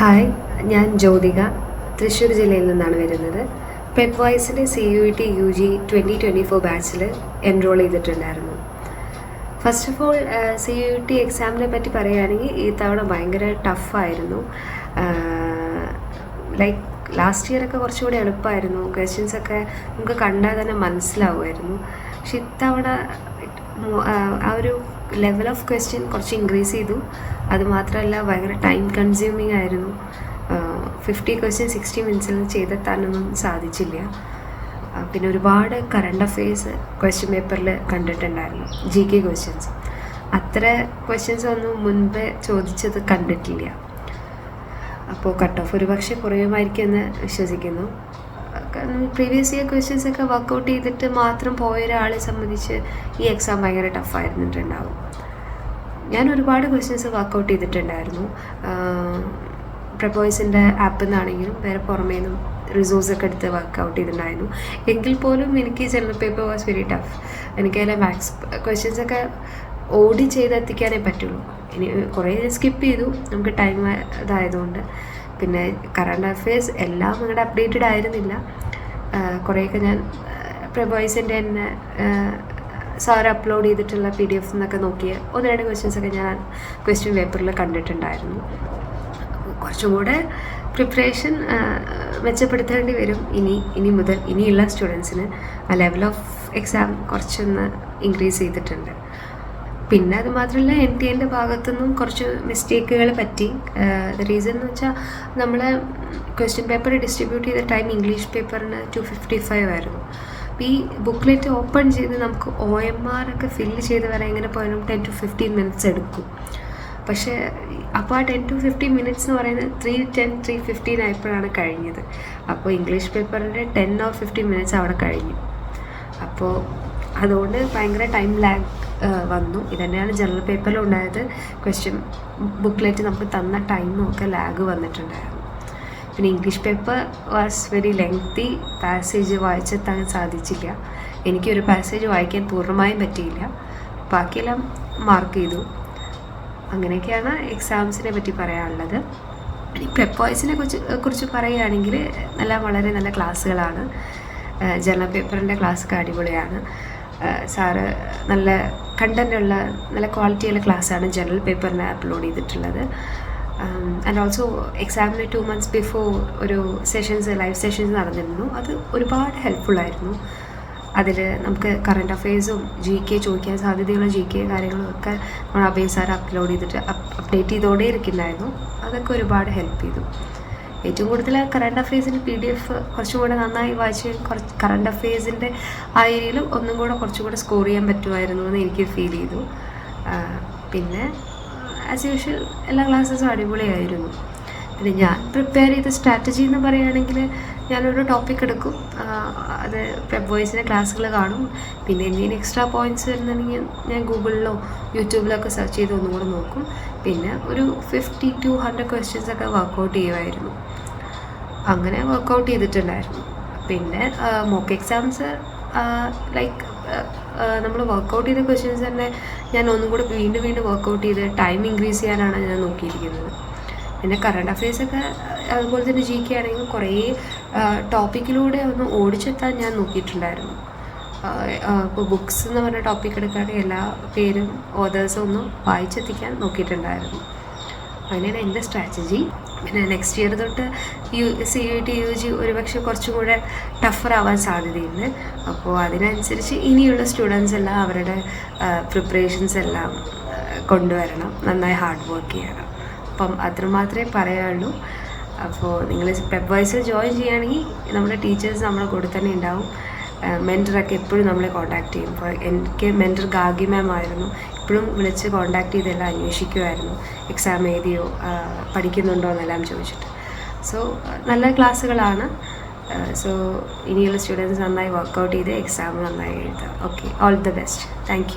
Hi ഞാൻ ജ്യോതിക. തൃശ്ശൂർ ജില്ലയിൽ നിന്നാണ് വരുന്നത്. പെപ് വോയ്സിന്റെ C U T U G twenty twenty four ബാച്ചിൽ എൻറോൾ ചെയ്തിട്ടുണ്ടായിരുന്നു first of all C U T എക്സാമിനെ പറ്റി പറയുകയാണെങ്കിൽ ഈ തവണ ഭയങ്കര ടഫായിരുന്നു ലൈക്ക് ലാസ്റ്റ് ഇയറൊക്കെ കുറച്ചുകൂടി എളുപ്പമായിരുന്നു. ക്വസ്റ്റ്യൻസ് ഒക്കെ നമുക്ക് കണ്ടാൽ തന്നെ മനസ്സിലാവുമായിരുന്നു. പക്ഷെ ഇത്തവണ ആ ഒരു ലെവൽ ഓഫ് ക്വസ്റ്റ്യൻ കുറച്ച് ഇൻക്രീസ് ചെയ്തു. അതുമാത്രമല്ല ഭയങ്കര ടൈം കൺസ്യൂമിങ് ആയിരുന്നു. ഫിഫ്റ്റി ക്വസ്റ്റ്യൻ സിക്സ്റ്റി മിനിറ്റ്സിൽ ചെയ്തെത്താനൊന്നും സാധിച്ചില്ല. പിന്നെ ഒരുപാട് കറണ്ട് അഫെയർസ് ക്വസ്റ്റ്യൻ പേപ്പറിൽ കണ്ടിട്ടുണ്ടായിരുന്നു ജി കെ ക്വസ്റ്റ്യൻസ് അത്ര ക്വസ്റ്റ്യൻസ് ഒന്നും മുൻപേ ചോദിച്ചത് കണ്ടിട്ടില്ല. അപ്പോൾ കട്ട് ഓഫ് ഒരുപക്ഷെ കുറയുമായിരിക്കും എന്ന് വിശ്വസിക്കുന്നു. പ്രീവിയസ് ഇയർ ക്വസ്റ്റ്യൻസ് ഒക്കെ വർക്കൗട്ട് ചെയ്തിട്ട് മാത്രം പോയ ഒരാളെ സംബന്ധിച്ച് ഈ എക്സാം ഭയങ്കര ടഫായിരുന്നിട്ടുണ്ടാവും ഞാൻ ഒരുപാട് ക്വസ്റ്റ്യൻസ് വർക്കൗട്ട് ചെയ്തിട്ടുണ്ടായിരുന്നു. പ്രപ്പോയ്സിന്റെ ആപ്പിൽ നിന്നാണെങ്കിലും വേറെ പുറമേ നിന്നും റിസോഴ്സ് ഒക്കെ എടുത്ത് വർക്കൗട്ട് ചെയ്തിട്ടുണ്ടായിരുന്നു. എങ്കിൽ പോലും എനിക്ക് general paper was very tough എനിക്കതിലെ maths questions ഒക്കെ ഓടി ചെയ്തെത്തിക്കാനേ പറ്റുള്ളൂ. ഇനി കുറേ സ്കിപ്പ് ചെയ്തു. നമുക്ക് ടൈം ഇതായതുകൊണ്ട് പിന്നെ കറണ്ട് അഫയേഴ്സ് എല്ലാം അങ്ങോട്ട് അപ്ഡേറ്റഡ് ആയിരുന്നില്ല. കുറേയൊക്കെ ഞാൻ പ്രബോയ്സിന്റെ തന്നെ സാർ അപ്ലോഡ് ചെയ്തിട്ടുള്ള പി ഡി എഫ് എന്നൊക്കെ നോക്കിയ ഒന്ന് രണ്ട് ക്വസ്റ്റ്യൻസ് ഒക്കെ ഞാൻ ക്വസ്റ്റ്യൻ പേപ്പറിൽ കണ്ടിട്ടുണ്ടായിരുന്നു. കുറച്ചും കൂടെ പ്രിപ്പറേഷൻ മെച്ചപ്പെടുത്തേണ്ടി വരും ഇനി ഇനി മുതൽ ഇനിയുള്ള സ്റ്റുഡൻസിന് ആ ലെവൽ ഓഫ് എക്സാം കുറച്ചൊന്ന് ഇൻക്രീസ് ചെയ്തിട്ടുണ്ട്. പിന്നെ അത് മാത്രമല്ല എൻ ടി എന്റെ ഭാഗത്തുനിന്നും കുറച്ച് മിസ്റ്റേക്കുകൾ പറ്റി. റീസൺ എന്ന് വെച്ചാൽ നമ്മൾ ക്വസ്റ്റ്യൻ പേപ്പർ ഡിസ്ട്രിബ്യൂട്ട് ചെയ്ത ടൈം ഇംഗ്ലീഷ് പേപ്പറിന് ടു ഫിഫ്റ്റി ഫൈവ് ആയിരുന്നു ഈ ബുക്ക്ലെറ്റ് ഓപ്പൺ ചെയ്ത് നമുക്ക് ഒ എം ആർ ഒക്കെ ഫില്ല് ചെയ്ത് വരാൻ എങ്ങനെ പോയാലും ടെൻ ടു ഫിഫ്റ്റീൻ മിനിറ്റ്സ് എടുക്കും. പക്ഷേ അപ്പോൾ ആ ടെൻ ടു ഫിഫ്റ്റീൻ മിനിറ്റ്സ് എന്ന് പറയുന്നത് ത്രീ ടെൻ ത്രീ ഫിഫ്റ്റീൻ ആയപ്പോഴാണ് കഴിഞ്ഞത്. അപ്പോൾ ഇംഗ്ലീഷ് പേപ്പറിന്റെ ടെൻ ഓർ ഫിഫ്റ്റീൻ മിനിറ്റ്സ് അവിടെ കഴിഞ്ഞു. അപ്പോൾ അതുകൊണ്ട് ഭയങ്കര ടൈം ലാഗ് വന്നു. ഇതന്നെയാണ് ജനറൽ പേപ്പറിൽ ഉണ്ടായത്. ക്വസ്റ്റ്യൻ ബുക്ക്ലെറ്റ് നമുക്ക് തന്ന ടൈമും ഒക്കെ ലാഗ് വന്നിട്ടുണ്ടായിരുന്നു. പിന്നെ English paper was very lengthy passage വായിച്ചെത്താൻ സാധിച്ചില്ല. എനിക്കൊരു പാസേജ് വായിക്കാൻ പൂർണമായും പറ്റിയില്ല. ബാക്കിയെല്ലാം മാർക്ക് ചെയ്തു. അങ്ങനെയൊക്കെയാണ് എക്സാംസിനെ പറ്റി പറയാനുള്ളത്. ഇനി പെപ്പോയ്സിനെ കുറിച്ച് കുറിച്ച് പറയുകയാണെങ്കിൽ നല്ല വളരെ നല്ല ക്ലാസ്സുകളാണ്. ജനറൽ പേപ്പറിന്റെ ക്ലാസ്സൊക്കെ അടിപൊളിയാണ്. സാറ് നല്ല കണ്ടന്റുള്ള നല്ല ക്വാളിറ്റിയുള്ള ക്ലാസ്സാണ് ജനറൽ പേപ്പറിന് അപ്ലോഡ് ചെയ്തിട്ടുള്ളത്. ആൻഡ് ഓൾസോ എക്സാമിന് ടു മന്ത്സ് ബിഫോർ ഒരു സെഷൻസ് ലൈവ് സെഷൻസ് നടന്നിരുന്നു. അത് ഒരുപാട് ഹെൽപ്ഫുള്ളായിരുന്നു അതിൽ നമുക്ക് കറണ്ട് അഫയേഴ്സും ജി കെ ചോദിക്കാൻ സാധ്യതയുള്ള ജി കെ കാര്യങ്ങളും ഒക്കെ നമ്മൾ അഭയസാർ അപ്ലോഡ് ചെയ്തിട്ട് അപ്ഡേറ്റ് ചെയ്തോടെ ഇരിക്കുന്നുണ്ടായിരുന്നു അതൊക്കെ ഒരുപാട് ഹെൽപ്പ് ചെയ്തു. ഏറ്റവും കൂടുതൽ കറണ്ട് അഫെയർസിന്റെ പി ഡി എഫ് കുറച്ചും കൂടെ നന്നായി വായിച്ച് കുറച്ച് കറണ്ട് അഫെയർസിന്റെ ആ ഏരിയയിൽ ഒന്നും കൂടെ കുറച്ചും കൂടെ സ്കോർ ചെയ്യാൻ പറ്റുമായിരുന്നു എന്ന് എനിക്ക് ഫീൽ ചെയ്തു. പിന്നെ ആസ് യൂഷ്വൽ എല്ലാ ക്ലാസ്സസും അടിപൊളിയായിരുന്നു. പിന്നെ ഞാൻ പ്രിപ്പയർ ചെയ്ത സ്ട്രാറ്റജി എന്ന് പറയുകയാണെങ്കിൽ ഞാനൊരു ടോപ്പിക് എടുക്കും. അത് വെബ് വോയിസിന്റെ ക്ലാസ്സുകൾ കാണും. പിന്നെ എന്തെങ്കിലും എക്സ്ട്രാ പോയിന്റ്സ് വരുന്നുണ്ടെങ്കിൽ ഞാൻ ഗൂഗിളിലോ യൂട്യൂബിലൊക്കെ സെർച്ച് ചെയ്ത് ഒന്നും കൂടെ നോക്കും. പിന്നെ ഒരു ഫിഫ്റ്റി ടു ഹൺഡ്രഡ് ക്വസ്റ്റ്യൻസ് ഒക്കെ വർക്കൗട്ട് ചെയ്യുമായിരുന്നു. അങ്ങനെ വർക്കൗട്ട് ചെയ്തിട്ടുണ്ടായിരുന്നു. പിന്നെ മോക്ക് എക്സാംസ് ലൈക്ക് നമ്മൾ വർക്കൗട്ട് ചെയ്ത ക്വസ്റ്റ്യൻസ് തന്നെ ഞാൻ ഒന്നും കൂടെ വീണ്ടും വീണ്ടും വർക്കൗട്ട് ചെയ്ത് ടൈം ഇൻക്രീസ് ചെയ്യാനാണ് ഞാൻ നോക്കിയിരിക്കുന്നത്. പിന്നെ കറണ്ട് അഫയേഴ്സൊക്കെ അതുപോലെ തന്നെ ജി കെ ആണെങ്കിൽ കുറേ ടോപ്പിക്കിലൂടെ ഒന്ന് ഓടിച്ചെത്താൻ ഞാൻ നോക്കിയിട്ടുണ്ടായിരുന്നു. ഇപ്പോൾ ബുക്സ് എന്ന് പറഞ്ഞ ടോപ്പിക് എടുക്കുകയാണെങ്കിൽ എല്ലാ പേരും ഓതേഴ്സും ഒന്ന് വായിച്ചെത്തിക്കാൻ നോക്കിയിട്ടുണ്ടായിരുന്നു. അങ്ങനെയാണ് എന്റെ സ്ട്രാറ്റജി പിന്നെ നെക്സ്റ്റ് ഇയർ തൊട്ട് U C U T U G ഒരുപക്ഷെ കുറച്ചും കൂടെ ടഫർ ആവാൻ സാധ്യതയുണ്ട്. അപ്പോൾ അതിനനുസരിച്ച് ഇനിയുള്ള സ്റ്റുഡൻസ് എല്ലാം അവരുടെ പ്രിപ്പറേഷൻസ് എല്ലാം കൊണ്ടുവരണം. നന്നായി ഹാർഡ് വർക്ക് ചെയ്യണം. അപ്പം അത്ര മാത്രമേ പറയാനുള്ളൂ. അപ്പോൾ നിങ്ങൾ പെപ്പ് വൈസിൽ ജോയിൻ ചെയ്യുകയാണെങ്കിൽ നമ്മുടെ ടീച്ചേഴ്സ് നമ്മളെ കൂടെ തന്നെ ഉണ്ടാവും. മെന്ററൊക്കെ എപ്പോഴും നമ്മളെ കോൺടാക്ട് ചെയ്യും. ഇപ്പോൾ എനിക്ക് മെന്റർ ഗാഗി മാം ആയിരുന്നു. ഇപ്പോഴും വിളിച്ച് കോൺടാക്ട് ചെയ്തെല്ലാം അന്വേഷിക്കുമായിരുന്നു എക്സാം എഴുതിയോ പഠിക്കുന്നുണ്ടോ എന്നെല്ലാം ചോദിച്ചിട്ട്. സോ നല്ല ക്ലാസ്സുകളാണ്. സോ ഇനിയുള്ള സ്റ്റുഡൻസ് നന്നായി വർക്കൗട്ട് ചെയ്ത് എക്സാം നന്നായി എഴുതുക. Okay all the best thank